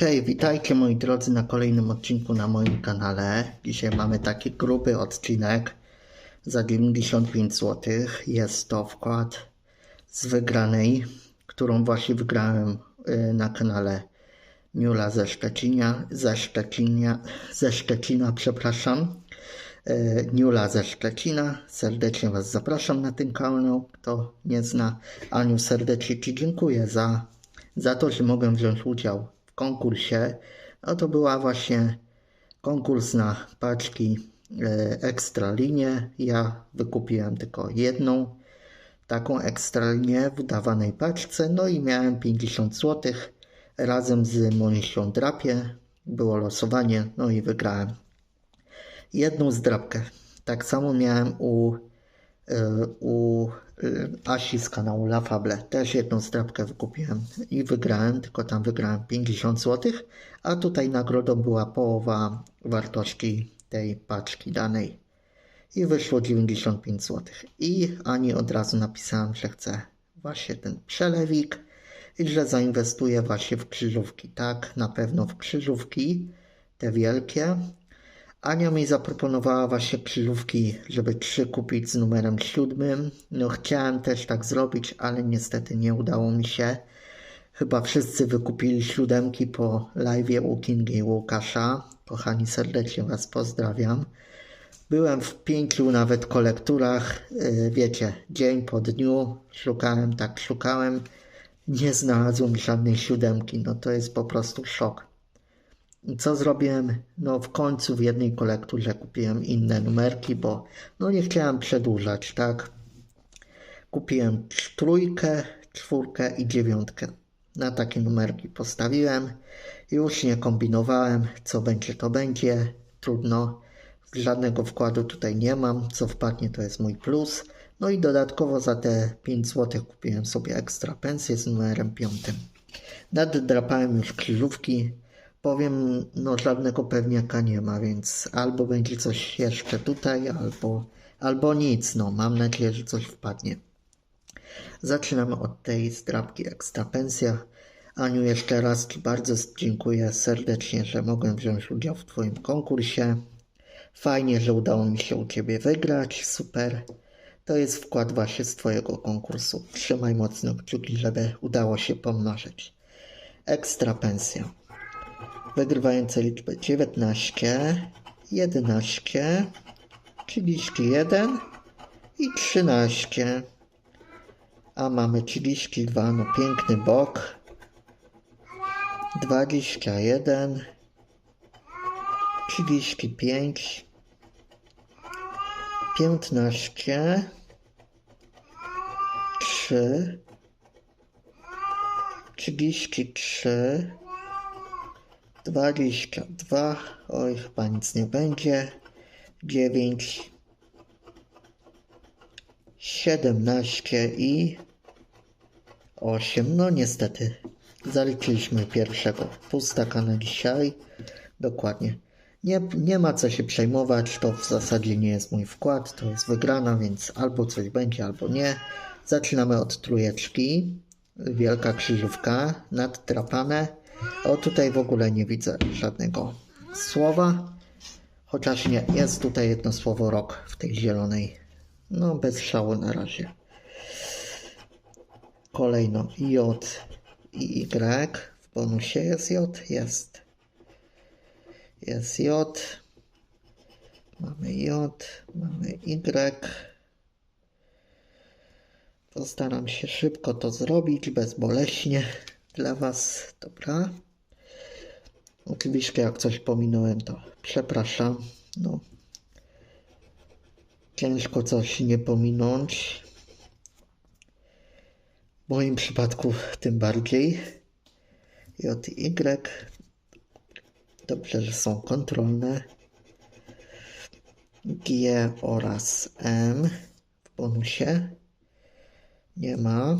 Hej, witajcie moi drodzy na kolejnym odcinku na moim kanale. Dzisiaj mamy taki gruby odcinek za 95 zł. Jest to wkład z wygranej, którą właśnie wygrałem y, na kanale Miula ze Szczecinia, ze Szczecinia, ze Szczecina, przepraszam. Y, Niula ze Szczecina. Serdecznie Was zapraszam na ten kanał. Kto nie zna, Aniu, serdecznie Ci dziękuję za, za to, że mogłem wziąć udział konkursie. No to była właśnie konkurs na paczki e, ekstra linię. Ja wykupiłem tylko jedną taką ekstra linię w dawanej paczce. No i miałem 50 zł razem z Monisią Drapie. Było losowanie, no i wygrałem jedną zdrabkę. Tak samo miałem u, y, u Asi z kanału La Fable. Też jedną zdrabkę wykupiłem i wygrałem, tylko tam wygrałem 50 zł, a tutaj nagrodą była połowa wartości tej paczki danej. I wyszło 95 zł. I Ani od razu napisałem, że chcę właśnie ten przelewik i że zainwestuję właśnie w krzyżówki. Tak, na pewno w krzyżówki, te wielkie, Ania mi zaproponowała właśnie krzyżówki, żeby trzy kupić z numerem siódmym. No chciałem też tak zrobić, ale niestety nie udało mi się. Chyba wszyscy wykupili siódemki po live u Kingi i Łukasza. Kochani, serdecznie Was pozdrawiam. Byłem w pięciu nawet kolekturach, yy, wiecie, dzień po dniu. Szukałem, tak szukałem. Nie znalazłem żadnej siódemki. No to jest po prostu szok. Co zrobiłem? No w końcu w jednej kolekturze kupiłem inne numerki, bo no nie chciałem przedłużać, tak? Kupiłem trójkę, czwórkę i dziewiątkę. Na takie numerki postawiłem. Już nie kombinowałem, co będzie to będzie. Trudno. Żadnego wkładu tutaj nie mam. Co wpadnie to jest mój plus. No i dodatkowo za te 5 zł kupiłem sobie ekstra pensję z numerem 5. Naddrapałem już krzyżówki. Powiem, no żadnego pewniaka nie ma, więc albo będzie coś jeszcze tutaj, albo, albo nic. No, mam nadzieję, że coś wpadnie. Zaczynamy od tej zdrabki ekstra pensja. Aniu, jeszcze raz Ci bardzo dziękuję serdecznie, że mogłem wziąć udział w Twoim konkursie. Fajnie, że udało mi się u Ciebie wygrać, super. To jest wkład właśnie z Twojego konkursu. Trzymaj mocno kciuki, żeby udało się pomnożyć. Ekstra pensja wygrywające liczby 19, 11, 31 i 13. A mamy 32, no piękny bok. 21, 35, 15, 3, 33, 22, oj chyba nic nie będzie, 9, 17 i 8, no niestety zaliczyliśmy pierwszego pustaka na dzisiaj, dokładnie. Nie, nie ma co się przejmować, to w zasadzie nie jest mój wkład, to jest wygrana, więc albo coś będzie, albo nie. Zaczynamy od trójeczki, wielka krzyżówka, nadtrapane. O tutaj w ogóle nie widzę żadnego słowa. Chociaż nie, jest tutaj jedno słowo rok w tej zielonej. No bez szału na razie. Kolejno J i Y. W bonusie jest J, jest. Jest J. Mamy J, mamy Y. Postaram się szybko to zrobić, bezboleśnie dla Was. Dobra. Oczywiście jak coś pominąłem, to przepraszam. No. Ciężko coś nie pominąć. W moim przypadku tym bardziej. J, Y. Dobrze, że są kontrolne. G oraz M w bonusie. Nie ma.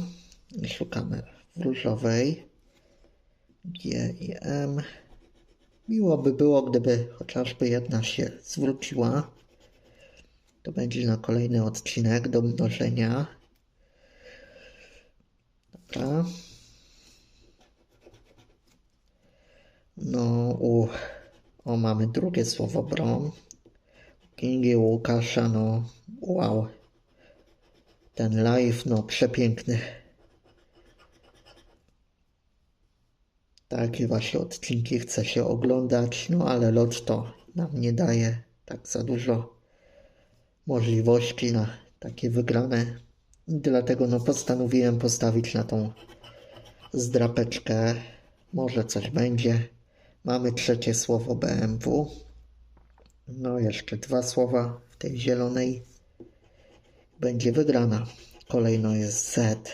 Szukamy w różowej. G i M. Miło by było, gdyby chociażby jedna się zwróciła. To będzie na kolejny odcinek do mnożenia. Dobra. No, u. O, mamy drugie słowo brom. Kingi, Łukasza, no, wow. Ten live, no, przepiękny. Takie właśnie odcinki chce się oglądać, no ale lot to nam nie daje tak za dużo możliwości na takie wygrane. Dlatego no postanowiłem postawić na tą zdrapeczkę. Może coś będzie. Mamy trzecie słowo BMW. No jeszcze dwa słowa w tej zielonej. Będzie wygrana. Kolejno jest Z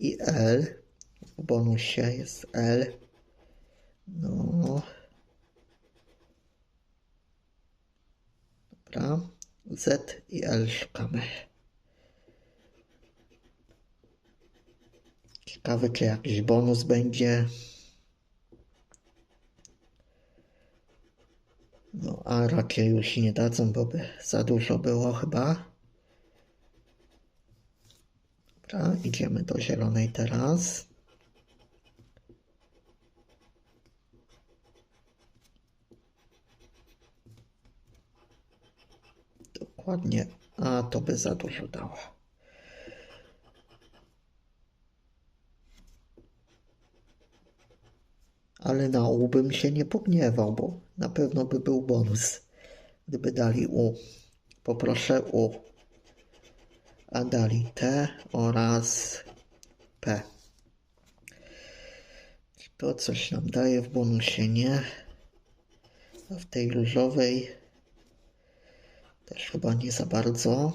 i L. W bonusie jest L. No. Dobra. Z i L szukamy. Ciekawy, czy jakiś bonus będzie. No, a raczej już nie dadzą, bo by za dużo było chyba. Dobra, idziemy do zielonej teraz. Dokładnie, a to by za dużo dało. Ale na U bym się nie pogniewał, bo na pewno by był bonus, gdyby dali U. Poproszę U. A dali T oraz P. To coś nam daje w bonusie? Nie. A w tej różowej też chyba nie za bardzo.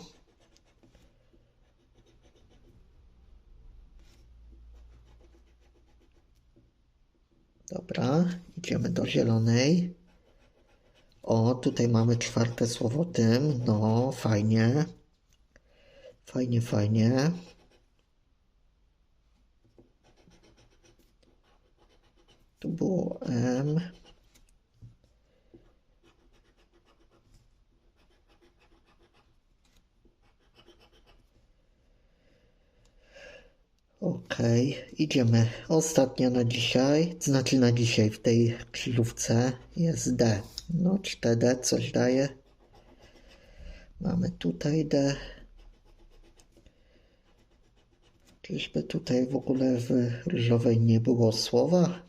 Dobra, idziemy do zielonej. O, tutaj mamy czwarte słowo tym. No, fajnie. Fajnie, fajnie. Tu było M. Okej, idziemy. Ostatnia na dzisiaj, znaczy na dzisiaj w tej krzyżówce jest D. No, 4D coś daje. Mamy tutaj D. Czyżby tutaj w ogóle w ryżowej nie było słowa?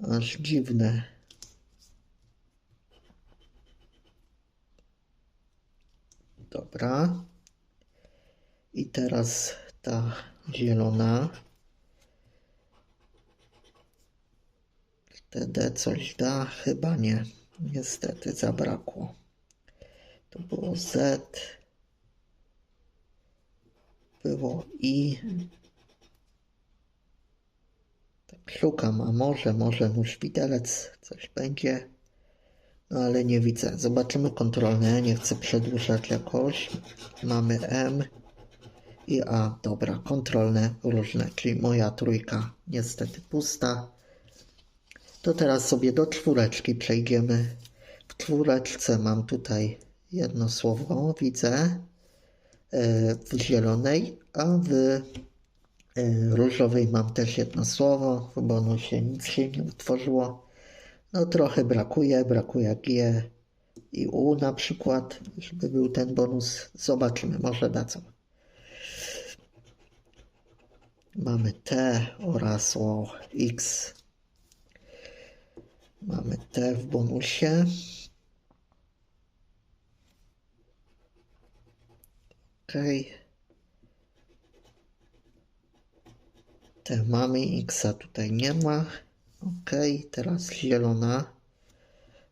Aż dziwne. Dobra. I teraz ta zielona. Wtedy coś da? Chyba nie. Niestety zabrakło. To było Z. Było I. Tak szukam, a może, może nóż widelec, coś będzie. No ale nie widzę. Zobaczymy kontrolne. Nie chcę przedłużać jakoś. Mamy M i A. Dobra, kontrolne różne, czyli moja trójka niestety pusta. To teraz sobie do czwóreczki przejdziemy. W czwóreczce mam tutaj jedno słowo, widzę, e, w zielonej, a w e, różowej mam też jedno słowo. W bonusie nic się nie utworzyło. No trochę brakuje, brakuje G i U na przykład, żeby był ten bonus. Zobaczymy, może dadzą. Mamy T oraz o X. Mamy T w bonusie. OK. T mamy, X tutaj nie ma. OK, teraz zielona.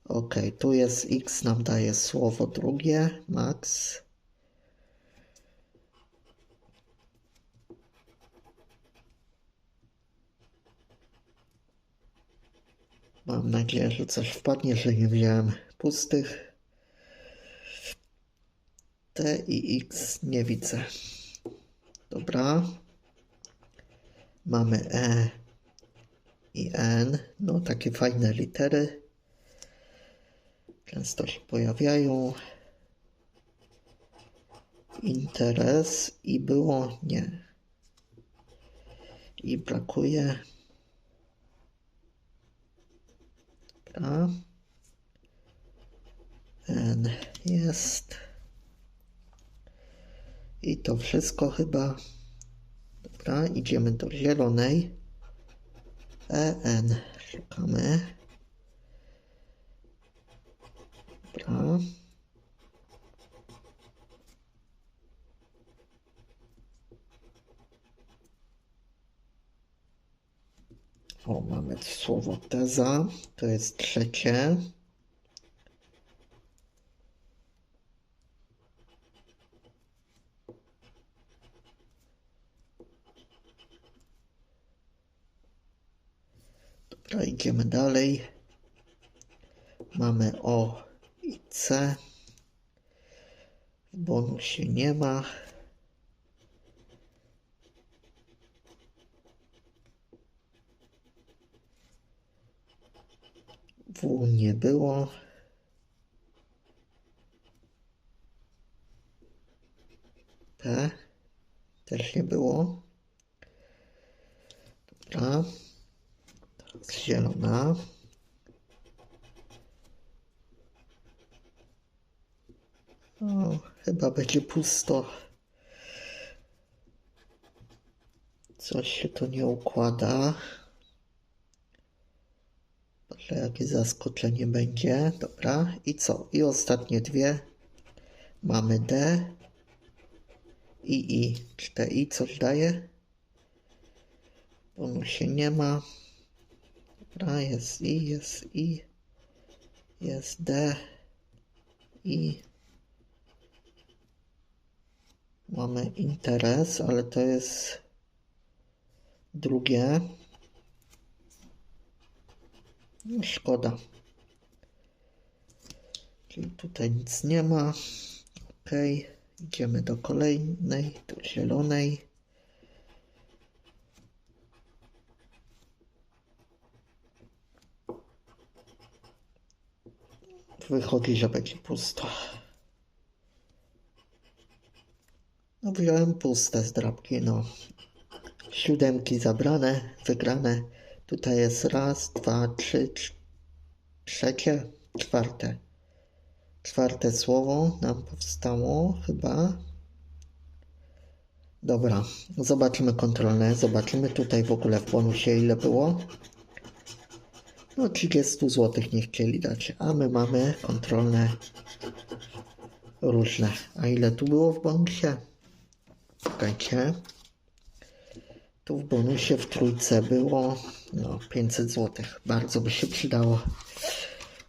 OK, tu jest X, nam daje słowo drugie, max. Mam nadzieję, że coś wpadnie, że nie wziąłem pustych. T i X nie widzę. Dobra. Mamy E i N. No, takie fajne litery. Często się pojawiają. Interes i było nie. I brakuje Dobra. N jest. I to wszystko chyba. Dobra, idziemy do zielonej. EN szukamy. Dobra. O, mamy słowo teza. To jest trzecie. Dobra, idziemy dalej. Mamy O i C. W bonusie nie ma. W nie było. P też nie było. Dobra. Zielona. O, chyba będzie pusto. Coś się tu nie układa. Ale jakie zaskoczenie będzie. Dobra, i co? I ostatnie dwie. Mamy D i I. Czy te I coś daje? Ono się nie ma. Dobra, jest I, jest I. Jest D. I. Mamy interes, ale to jest drugie. No, szkoda. Czyli tutaj nic nie ma. Ok. Idziemy do kolejnej, do zielonej. Wychodzi, że będzie pusto. No wziąłem puste zdrabki, no. Siódemki zabrane, wygrane. Tutaj jest raz, dwa, trzy, trz- trzecie, czwarte. Czwarte słowo nam powstało chyba. Dobra, zobaczymy kontrolne. Zobaczymy tutaj w ogóle w bonusie ile było. No 30 zł nie chcieli dać, a my mamy kontrolne różne. A ile tu było w bonusie? Czekajcie. Tu w bonusie w trójce było no 500 zł. Bardzo by się przydało.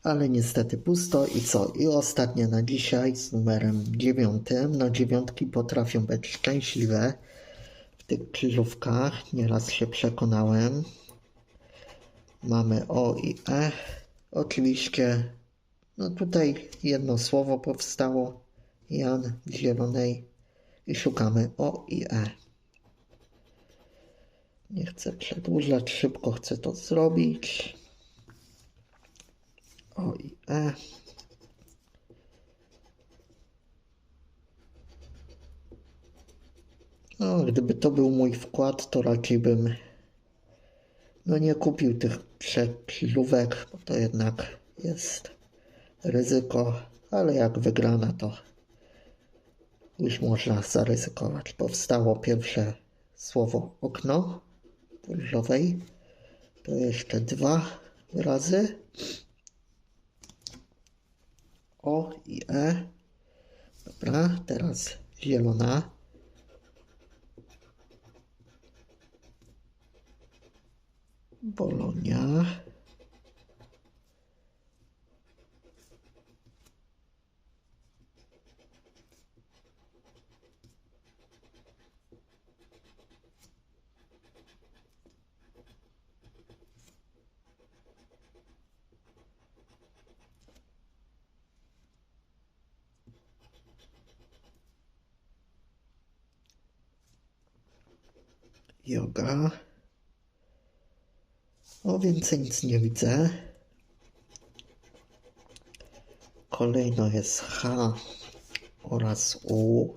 Ale niestety pusto i co? I ostatnie na dzisiaj z numerem dziewiątym. No dziewiątki potrafią być szczęśliwe w tych krzyżówkach. Nieraz się przekonałem. Mamy O i E. Oczywiście, no tutaj jedno słowo powstało. Jan w zielonej i szukamy O i E. Nie chcę przedłużać, szybko chcę to zrobić. O i E. No, gdyby to był mój wkład, to raczej bym no nie kupił tych trzech krzyżówek, bo to jednak jest ryzyko, ale jak wygrana, to już można zaryzykować. Powstało pierwsze słowo okno w różowej. To jeszcze dwa razy. O i E. Dobra, teraz zielona. Bolonia. Yoga. O, więcej nic nie widzę. Kolejno jest H oraz U.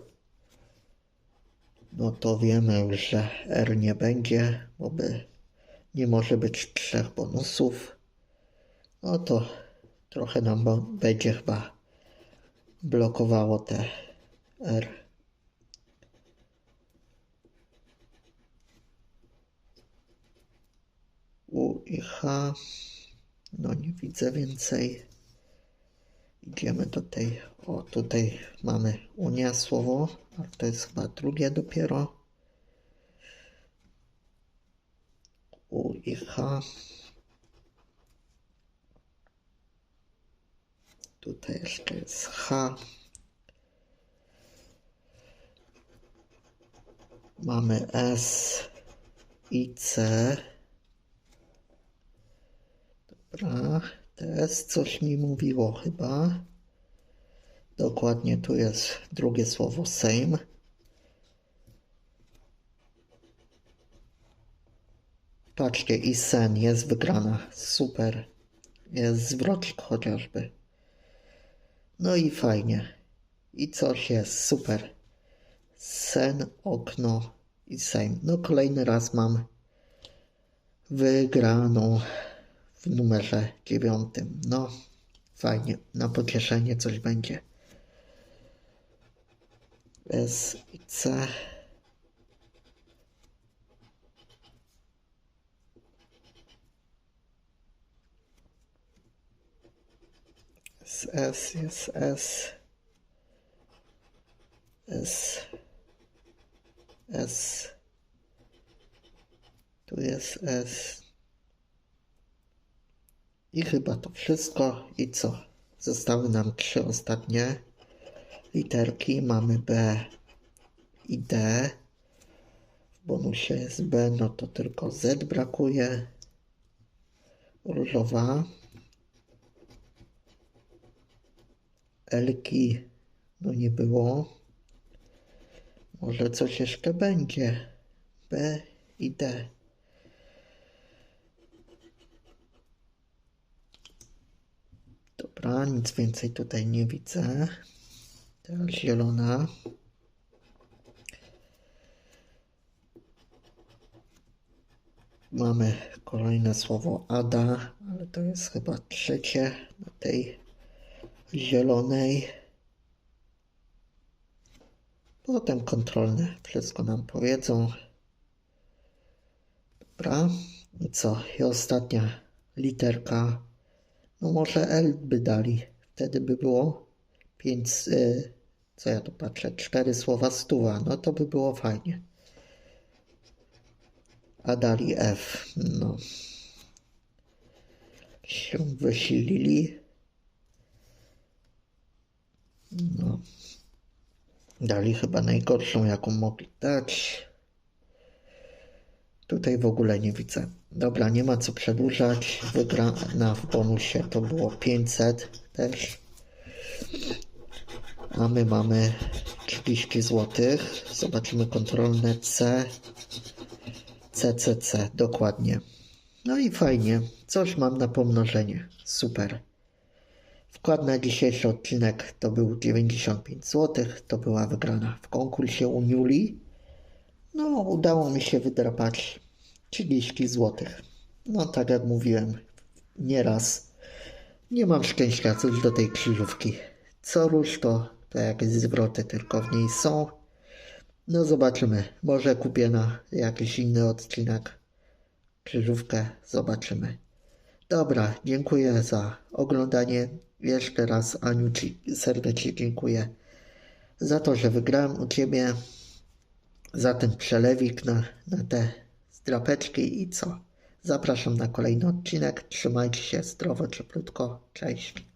No to wiemy że R nie będzie, bo by nie może być trzech bonusów. No to trochę nam będzie chyba blokowało te R. U i H. No nie widzę więcej. Idziemy do tej. O, tutaj mamy Unia słowo, ale to jest chyba drugie dopiero. U i H. Tutaj jeszcze jest H. Mamy S i C. Dobra, teraz coś mi mówiło chyba. Dokładnie tu jest drugie słowo Sejm. Patrzcie, i sen jest wygrana. Super. Jest zwrocik chociażby. No i fajnie. I coś jest super. Sen, okno i Sejm. No kolejny raz mam wygraną w numerze dziewiątym. No, fajnie, na pocieszenie coś będzie. S i C. S, S, jest S. S. S. Tu jest S. I chyba to wszystko. I co? Zostały nam trzy ostatnie literki. Mamy B i D. W bonusie jest B, no to tylko Z brakuje. Różowa. Elki, no nie było. Może coś jeszcze będzie. B i D. Dobra, nic więcej tutaj nie widzę. Teraz zielona. Mamy kolejne słowo Ada, ale to jest chyba trzecie na tej zielonej. Potem kontrolne wszystko nam powiedzą. Dobra. I co? I ostatnia literka. No może L by dali. Wtedy by było 5, y, co ja tu patrzę, cztery słowa stuwa. No to by było fajnie. A dali F. No. Się wysilili. No. Dali chyba najgorszą, jaką mogli dać. Tutaj w ogóle nie widzę. Dobra, nie ma co przedłużać. Wygrana w bonusie to było 500 też. A my mamy 30 zł. Zobaczymy kontrolne C. CCC, dokładnie. No i fajnie. Coś mam na pomnożenie. Super. Wkład na dzisiejszy odcinek to był 95 zł. To była wygrana w konkursie u Niuli. No, udało mi się wydrapać 30 zł. No, tak jak mówiłem nieraz, nie mam szczęścia coś do tej krzyżówki. Co rusz to, to jakieś zwroty tylko w niej są. No, zobaczymy. Może kupię na jakiś inny odcinek krzyżówkę. Zobaczymy. Dobra, dziękuję za oglądanie. Jeszcze raz Aniu Ci serdecznie dziękuję za to, że wygrałem u Ciebie, za ten przelewik na, na te zdrapeczki i co. Zapraszam na kolejny odcinek. Trzymajcie się zdrowo, cieplutko. Cześć.